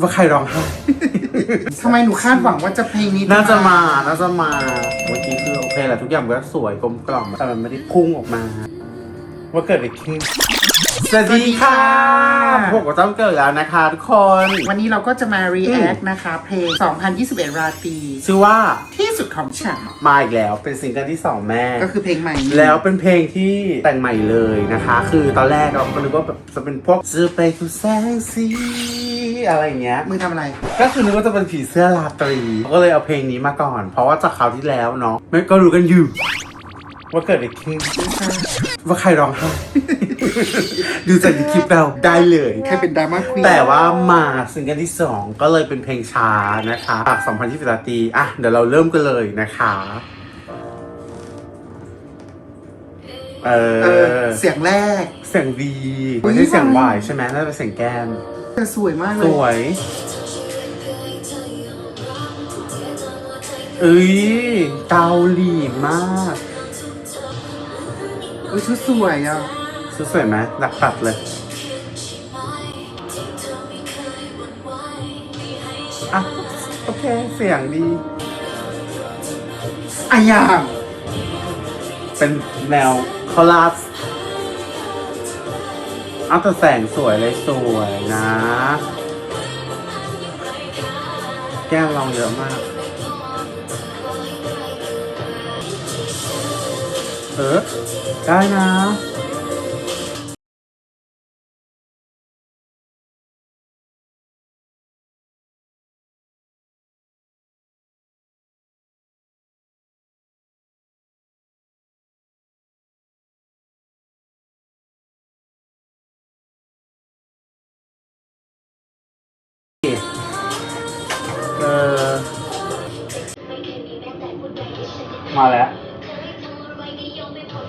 ว่าใครร้องไห้ทำไมหนูคาดหวังว่าจะเพลงนี้น่าจะมา น่าจะมาเมื่อกี้คือโอเคแหละทุกอย่างมันก็สวยกลมกล่อมแต่มันไม่ได้พุ่งออกมา ว่าเกิดอะไรขึ้นสวัสดีค่ะพวกเราต้องเกิดแล้วนะคะทุกคน วันนี้เราก็จะมา react นะคะ เพลง 2021 ราตรีชื่อว่าที่สุดของฉันมาอีกแล้วเป็นซิงเกิลที่สองแม่ ก็คือเพลงใหม่ แล้วเป็นเพลงที่แต่งใหม่เลยนะคะ คือตอนแรกเราก็นึกว่าแบบจะเป็นพวกจะไปคือแสงสี อะไรอย่างเงี้ยมือทำอะไร ก็คือนึกว่าจะเป็นผีเสื้อราตรี ก็เลยเอาเพลงนี้มาก่อน เพราะว่าจากคราวที่แล้วเนาะไม่ก็รู้กันอยู่ ว่าเกิดอะไรขึ้นว่าใครร้องไห้ดูจากในคลิปเราได้เลย แค่เป็นดราม่าควีนแต่ว่ามาซิงเกิลที่ 2 ก็เลยเป็นเพลงช้านะคะจาก2020ราตรีอะ เดี๋ยวเราเริ่มกันเลยนะคะ เอเอออ เสียงแรก เสียงดีไม่ใช่เสียงวายใช่ไหมน่าจะเป็นเสียงแก้ม แต่สวยมากเลสยวยเอ้ยเกาหลีมากเออชุดสวยอะสวยไหมหลักตัดเลย อะ โอเค เสียงดีอะอย่างเป็นแนวคอลัส เอาแต่แสงสวยเลยสวยนะ แก้มลองเยอะมาก เออ ได้นะ มาแล้ว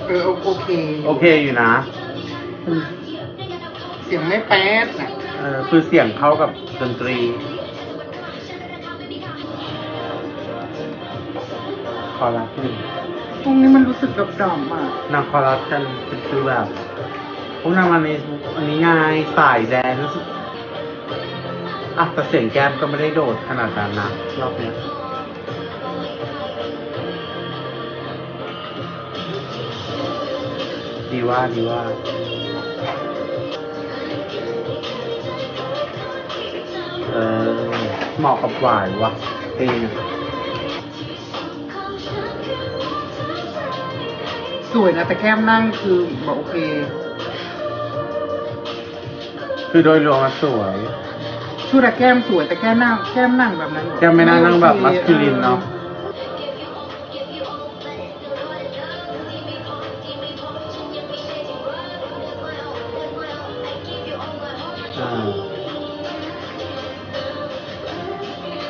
เออโอเค โอเคอยู่นะ เสียงไม่แป๊ดนะเออคือเสียงเข้ากับดนตรี คอรัสหนึ่งตรงนี้มันรู้สึกดำๆอะนางคอรัสกันเป็นคือแบบพวกนางมาในอันนี้ไงสายแดนรู้สึกอะแต่เสียงแก้มก็ไม่ได้โดดขนาดนั้นนะรอบเนี้ย ดีว่าดีว่าเออเหมาะกับหวานวะเพลงอะสวยนะ แต่แก้มนั่งคือบอกโอเค คือโดยรวมมันสวยชุดอะแก้มสวยแต่แก้มนั่งแก้มนั่งแบบนั้นเหรอแก้มไม่น่านั่งแบบโอคมัสคูลินเนอะ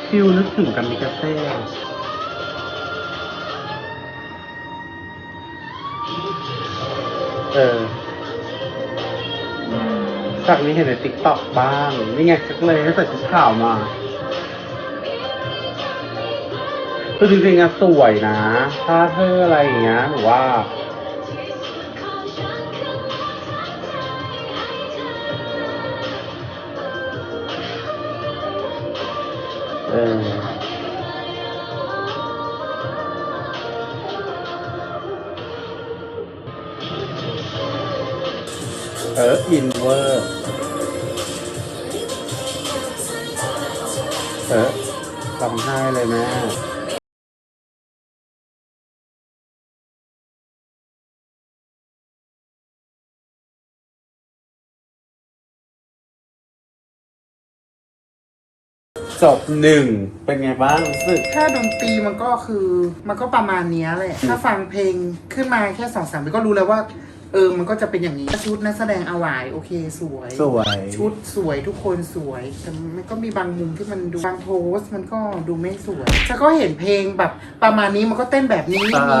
ฟิวนึกถึงกันมิกาเซ่เออจากนี้เห็นในติ๊กต็อกบ้าง นี่ไงก็เลยให้ใส่ชุดขาวมาคือจริงๆอะสวยนะ ถ้าเธออะไรอย่างเงี้ยหนูว่า ออเอออินเวอร์เออร้องห้เลยแม่ จบหนึ่งเป็นไงบ้างรู้สึก ถ้าดนตรีมันก็คือ มันก็ประมาณเนี้ยแหละ ถ้าฟังเพลงขึ้นมาแค่สองสามเพลงก็รู้แล้วว่า เออ มันก็จะเป็นอย่างนี้ ชุดนักแสดงเอาหวายโอเคสวย สวย ชุดสวยทุกคนสวย แต่มันก็มีบางมุมที่มันดูบางโพสต์มันก็ดูไม่สวยถ้าก็เห็นเพลงแบบประมาณนี้มันก็เต้นแบบนี้อ่ามี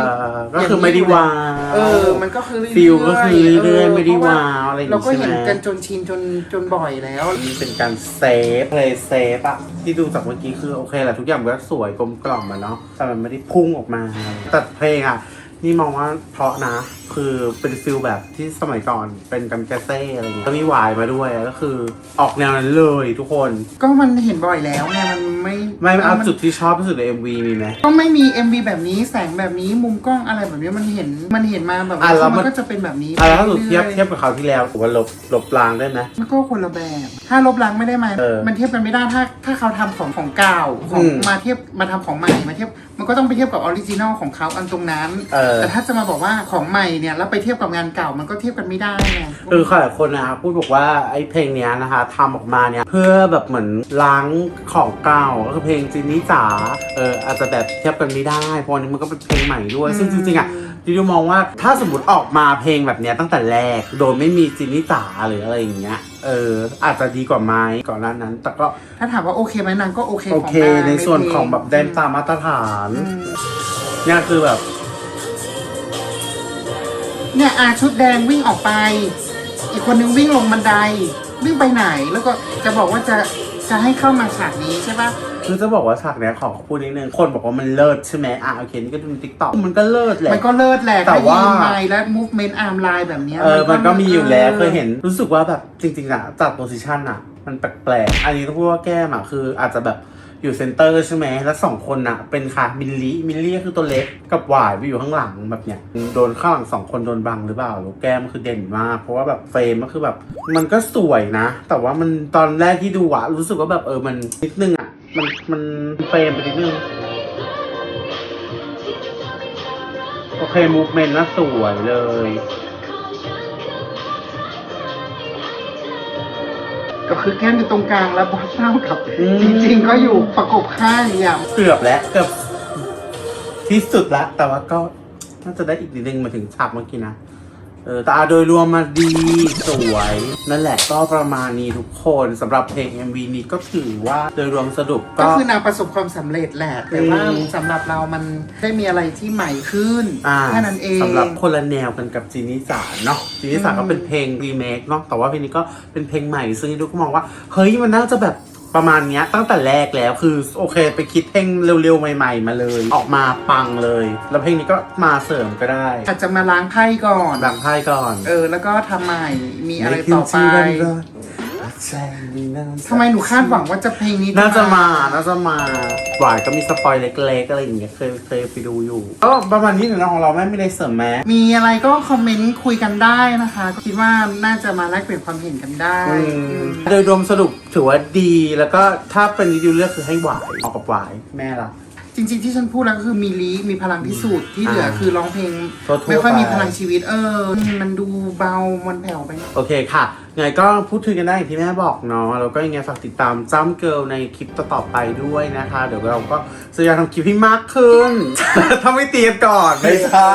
ก็คือไม่ได้ว้าวเออ มันก็คือเรื่อยๆฟิลก็คือเรื่อยๆเไม่ได้เพระว้าวอะไรอย่างงี้เราก็เห็นใช่ไหมกันจนชินจนจนบ่อยแล้ว นี่เป็นการเซฟเพลย์เซฟอะที่ดูจากเมื่อกี้คือโอเคแหละทุกอย่างมันก็สวยกลมกล่อมอะเนาะแต่มันไม่ได้พุ่งออกมาแต่เพลงอะนี่มองว่าเพราะนะ คือเป็นฟิลแบบที่สมัยก่อนเป็นกัมกาเซ่อะไรเงี้ยก็มีหวายมาด้วยก็คือออกแนวนั้นเลยทุกคน ก็มันเห็นบ่อยแล้วไงมันไม่ไม่เอานจุดที่ชอบที่สุดใน MV มีไหม ก็ไม่มี MV แบบนี้แสงแบบนี้มุมกล้องอะไรแบบนี้มันเห็นมันเห็นมาแบบอะแล้วมัน มันก็จะเป็นแบบนี้อะแล้วถ้าสมมติไปเทียบรื่อเทียบกับคราวที่แล้วผมว่าลบลบลางได้ไหม มันก็คนละแบบ ถ้าลบล้างไม่ได้ไหมเออมันเทียบกันไม่ได้ถ้าถ้าเขาทำของของเก่าของอืมมาเทียบมาทำของใหม่มาเทียบมันก็ต้องไปเทียบกับออริจินอลของเขาอันตรงนั้น เออ แต่ถ้าจะมาบอกว่าของใหม่เนี่ยแล้วไปเทียบกับงานเก่ามันก็เทียบกันไม่ได้ไงคือหลายคนนะคะพูดบอกว่าไอ้เพลงเนี้ยนะคะทำออกมาเนี่ยเพื่อแบบเหมือนล้างของเก่าก็คือเพลงจินนี่จ๋าเอออาจจะแบบเทียบกันไม่ได้ เพราะอันนี้มันก็เป็นเพลงใหม่ด้วยซึ่งจริงๆอะดิวมองว่าถ้าสมมติออกมาเพลงแบบเนี้ยตั้งแต่แรกโดยไม่มีจินนี่จ๋าหรืออะไรอย่างเงี้ยเอออาจจะดีกว่าไหมก่อนหน้านั้น แต่ก็ถ้าถามว่าโอเคไหมนางก็โอเคโอของเคางในส่วนของเพลแบบแดนตามมาตรฐานอืมเนี่ยคือแบบ เนี่ยอาชุดแดงวิ่งออกไป อีกคนนึงวิ่งลงบันไดวิ่งไปไหนแล้วก็จะบอกว่าจะจะให้เข้ามาฉากนี้ใช่ปะคือจะบอกว่าฉากเนี้ยขอพูดนิดนึงคนบอกว่ามันเลิศใช่ไหมอะโอเคนี่ก็ดูติ๊กต็อกมันก็เลิศแหละมันก็เลิศแหละแต่ถ้าว่ายืนไมล์และ movement arm line แบบเนี้ยเออมันก็มีอยู่แล้วออเคยเห็นรู้สึกว่าแบบจริงๆอะจากโพสิชันอะมันแปลกๆอันนี้ต้องพูดว่าแก้มอะคืออาจจะแบบ อยู่เซนเตอร์ใช่ไหม แล้วสองคนอะเป็นค่ะมิลลี่มิลลี่คือตัวเล็กกับหวายไปอยู่ข้างหลังแบบเนี้ยโดนข้างหลังสองคนโดนบังหรือเปล่าแล้วแก้มคือเด่นมาก เพราะว่าแบบเฟรมก็คือแบบ มันก็สวยนะ แต่ว่ามันตอนแรกที่ดูอะรู้สึกว่าแบบเออมันนิดนึงอะมันมันเฟรมไปนิดนึงโอเคมูฟเมนต์น่าสวยเลย คือแก้มอยู่ตรงกลางแล้วบอสเท่ากับ อืม จริงๆก็อยู่ประกบข้างอย่างเกือบแล้วเกือบที่สุดละ แต่ว่าก็น่าจะได้อีกนิดนึงมาถึงฉากเมื่อกี้นะ เออแต่อะโดยรวมมาดีสวย นั่นแหละก็ประมาณนี้ทุกคนสำหรับเพลง MV นี้ก็ถือว่าโดยรวมสรุปก็ ก็คือนางประสบความสำเร็จแหละแต่ว่าอืม สำหรับเรามันได้มีอะไรที่ใหม่ขึ้นอ่าแค่นั้นเอง สำหรับคนละแนวกันกับจีนิสาเนาะจีนิสาอืม ก็เป็นเพลงรีเมคเนาะแต่ว่าเพลงนี้ก็เป็นเพลงใหม่ ซึ่งทุกคนมองว่า เฮ้ยมันน่าจะแบบ ประมาณเนี้ยตั้งแต่แรกแล้วคือโอเค ไปคิดเพลงเร็วๆ ใหม่ๆ มาเลย ออกมาปังเลย แล้วเพลงนี้ก็มาเสริมก็ได้อาจจะมาล้างไพ่ก่อนดังไพ่ก่อน เออ แล้วก็ทำใหม่มีอะไรต่อไป ทำไมหนูคาดหวังว่าจะเพลงนี้น่าจะมา น่าจะมา หวายก็มีสปอยเล็กๆอะไรอย่างเงี้ย เคยเคยไปดูอยู่ ก็ประมาณนี้หนึ่งนะของเราแม่ไม่ได้เสริมแม้มีอะไรก็คอมเมนต์คุยกันได้นะคะ คิดว่าน่าจะมาแลกเปลี่ยนความเห็นกันได้อืมอืมโดยรวมสรุปถือว่าดี แล้วก็ถ้าเป็นรีวิวเลือกคือให้หวายออกกับหวายแม่ละจริงๆที่ฉันพูดแล้วก็คือมีลีมีพลังที่สุดที่เหลืออาคือร้องเพลงทั่วๆไม่ค่อยมีไปพลังชีวิต เออ มันดูเบามันแผ่วไป โอเคค่ะ ไงก็พูดคุยกันได้อย่างที่แม่บอกเนาะแล้วก็ยังไงฝากติดตามจ้ำเกิลในคลิปต่อๆไปด้วยนะคะ เดี๋ยวเราก็จะอยากทำคลิปให้มากขึ้น ถ้าไม่เตรียมก่อนไม่ใช่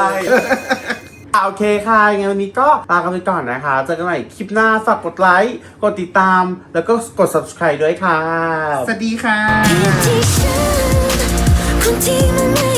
อะโอเคค่ะยังไงวันนี้ก็ลากันไปก่อนนะคะเจอกันใหม่คลิปหน้าฝากกดไลค์กดติดตาม แล้วก็กด subscribe ด้วยค่ะ สวัสดีค่ะ ที่ฉัน